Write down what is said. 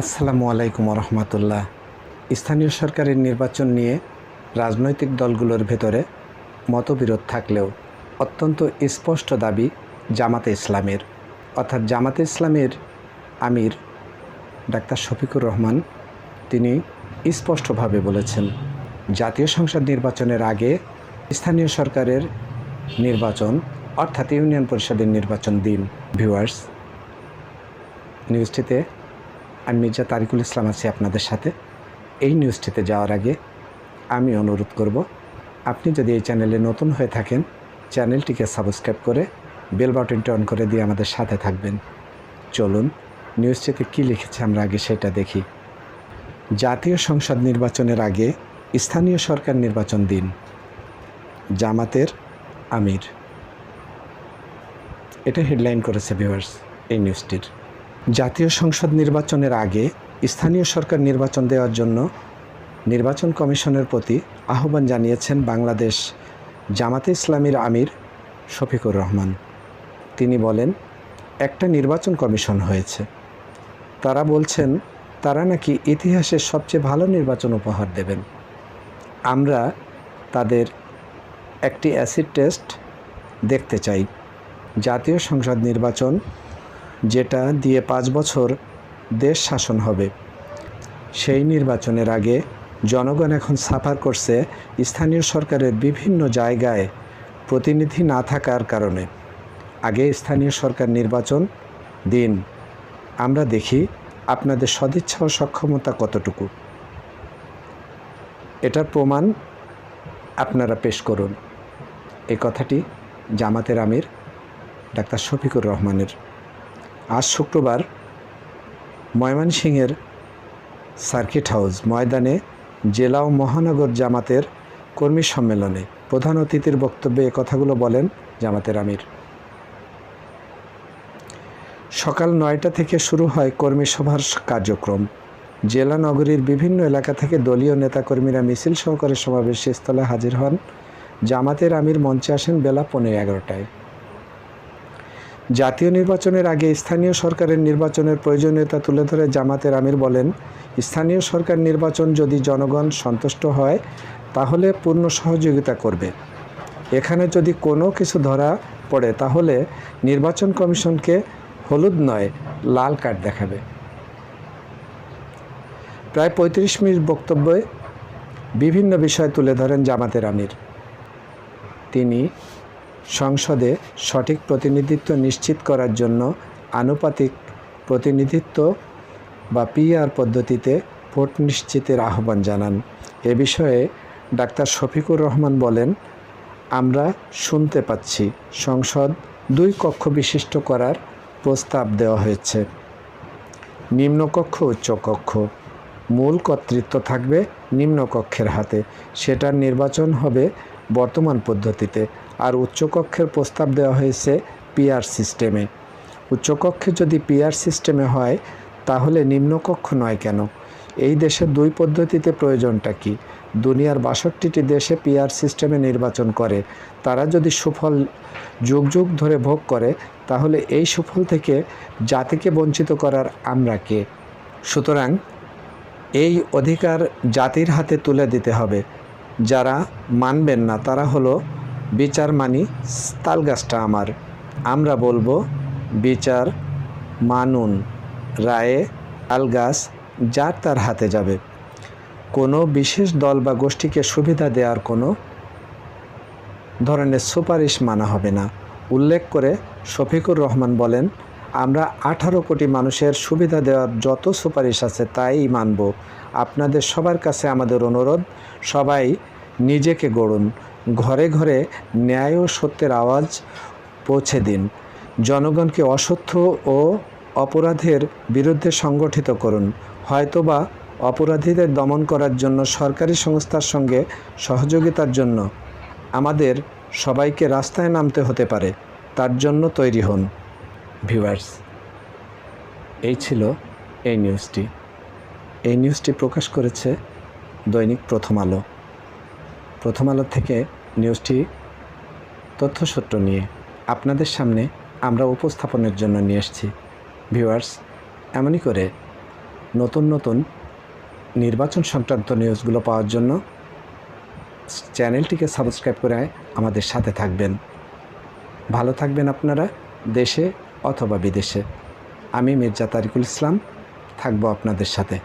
আসসালামু আলাইকুম রহমতুল্লাহ স্থানীয় সরকারের নির্বাচন নিয়ে রাজনৈতিক দলগুলোর ভেতরে মতবিরোধ থাকলেও অত্যন্ত স্পষ্ট দাবি জামাতে ইসলামের। অর্থাৎ জামাতে ইসলামের আমির ডাক্তার শফিকুর রহমান, তিনি স্পষ্টভাবে বলেছেন, জাতীয় সংসদ নির্বাচনের আগে স্থানীয় সরকারের নির্বাচন, অর্থাৎ ইউনিয়ন পরিষদের নির্বাচন দিন। ভিউয়ার্স, নিউজটিতে, আমি মির্জা তারিকুল ইসলাম আছি আপনাদের সাথে। এই নিউজটিতে যাওয়ার আগে আমি অনুরোধ করব, আপনি যদি এই চ্যানেলে নতুন হয়ে থাকেন, চ্যানেলটিকে সাবস্ক্রাইব করে বেল বাটনটি অন করে দিয়ে আমাদের সাথে থাকবেন। চলুন, নিউজটিতে কী লিখেছে আমরা আগে সেটা দেখি। জাতীয় সংসদ নির্বাচনের আগে স্থানীয় সরকার নির্বাচন দিন। জামাতের আমির। এটা হেডলাইন করেছে ভিউয়ার্স এই নিউজটির। জাতীয় সংসদ নির্বাচনের আগে স্থানীয় সরকার নির্বাচন দেওয়ার জন্য নির্বাচন কমিশনের প্রতি আহ্বান জানিয়েছেন বাংলাদেশ জামাতে ইসলামীর আমির শফিকুর রহমান। তিনি বলেন, একটা নির্বাচন কমিশন হয়েছে। তারা বলছেন, তারা নাকি ইতিহাসের সবচেয়ে ভালো নির্বাচন উপহার দেবেন। আমরা তাদের একটি অ্যাসিড টেস্ট দেখতে চাই। জাতীয় সংসদ নির্বাচন, যেটা দিয়ে পাঁচ বছর দেশ শাসন হবে। সেই নির্বাচনের আগে জনগণ এখন সাফার করছে স্থানীয় সরকারের বিভিন্ন জায়গায় প্রতিনিধি না থাকার কারণে। আগে স্থানীয় সরকার নির্বাচন দিন। আমরা দেখি আপনাদের সদিচ্ছা ও সক্ষমতা কতটুকু। এটার প্রমাণ আপনারা পেশ করুন। এই কথাটি জামাতের আমির ডাক্তার শফিকুর রহমানের। আজ শুক্রবার ময়মনসিংহের সার্কিট হাউস ময়দানে জেলা ও মহানগর জামাতের কর্মী সম্মেলনে প্রধান অতিথির বক্তব্যে কথাগুলো বলেন জামাতের আমির। সকাল নয়টা থেকে শুরু হয় কর্মী সভার কার্যক্রম। জেলা নগরীর বিভিন্ন এলাকা থেকে দলীয় নেতাকর্মীরা মিছিল সহকারে সমাবেশ স্থলে হাজির হন। জামাতের আমির মঞ্চে আসেন বেলা পনেরো এগারোটায়। জাতীয় নির্বাচনের আগে স্থানীয় সরকারের নির্বাচনের প্রয়োজনীয়তা তুলে ধরে জামাতের আমির বলেন, স্থানীয় সরকার নির্বাচন যদি জনগণ সন্তুষ্ট হয়, তাহলে পূর্ণ সহযোগিতা করবে। এখানে যদি কোনো কিছু ধরা পড়ে, তাহলে নির্বাচন কমিশনকে হলুদ নয়, লাল কার্ড দেখাবে। প্রায় পঁয়ত্রিশ মিনিট বক্তব্যে বিভিন্ন বিষয় তুলে ধরেন জামাতের আমির। তিনি সংসদে সঠিক প্রতিনিধিত্ব নিশ্চিত করার জন্য আনুপাতিক প্রতিনিধিত্ব বা পিআর পদ্ধতিতে ভোট নিশ্চিতের আহ্বান জানান। এ বিষয়ে ডাক্তার শফিকুর রহমান বলেন, আমরা শুনতে পাচ্ছি সংসদ দুই কক্ষ বিশিষ্ট করার প্রস্তাব দেওয়া হয়েছে। নিম্নকক্ষ উচ্চকক্ষ মূল কর্তৃত্ব থাকবে নিম্নকক্ষের হাতে। সেটার নির্বাচন হবে বর্তমান পদ্ধতিতে। আর উচ্চকক্ষের প্রস্তাব দেওয়া হয়েছে পিআর সিস্টেমে। উচ্চকক্ষে যদি পিআর সিস্টেমে হয়, তাহলে নিম্নকক্ষ নয় কেন? এই দেশে দুই পদ্ধতিতে প্রয়োজনটা কি? দুনিয়ার বাষট্টিটি দেশে পিআর সিস্টেমে নির্বাচন করে। তারা যদি সুফল যুগ যুগ ধরে ভোগ করে, তাহলে এই সুফল থেকে জাতিকে বঞ্চিত করার আমরা কে? সুতরাং এই অধিকার জাতির হাতে তুলে দিতে হবে। যারা মানবেন না, তারা হলো বিচার মানি তাল গাছটা আমার। আমরা বলব বিচার মানুন। রায়ে তাল গাছ যার তার হাতে যাবে। কোনো বিশেষ দল বা গোষ্ঠীকে সুবিধা দেওয়ার কোনো ধরনের সুপারিশ মানা হবে না। উল্লেখ করে শফিকুর রহমান বলেন, আমরা আঠারো কোটি মানুষের সুবিধা দেওয়ার যত সুপারিশ আছে তাই মানব। আপনাদের সবার কাছে আমাদের অনুরোধ, সবাই নিজেকে গড়ুন। ঘরে ঘরে ন্যায় ও সত্যের আওয়াজ পৌঁছে দিন। জনগণকে অসত্য ও অপরাধের বিরুদ্ধে সংগঠিত করুন। হয়তোবা অপরাধীদের দমন করার জন্য সরকারি সংস্থার সঙ্গে সহযোগিতার জন্য। আমাদের সবাইকে রাস্তায় নামতে হতে পারে। তার জন্য তৈরি হন। ভিউয়ার্স, এই ছিল এই নিউজটি। এই নিউজটি প্রকাশ করেছে দৈনিক প্রথম আলো। প্রথম আলো থেকে নিউজটি তথ্যসূত্র নিয়ে। আপনাদের সামনে আমরা উপস্থাপনের জন্য নিয়ে এসেছি। ভিউয়ার্স, এমনই করে নতুন নতুন নির্বাচন সংক্রান্ত নিউজগুলো পাওয়ার জন্য চ্যানেলটিকে সাবস্ক্রাইব করে আমাদের সাথে থাকবেন। ভালো থাকবেন আপনারা, দেশে অথবা বিদেশে। আমি মির্জা তারিকুল ইসলাম, থাকব আপনাদের সাথে।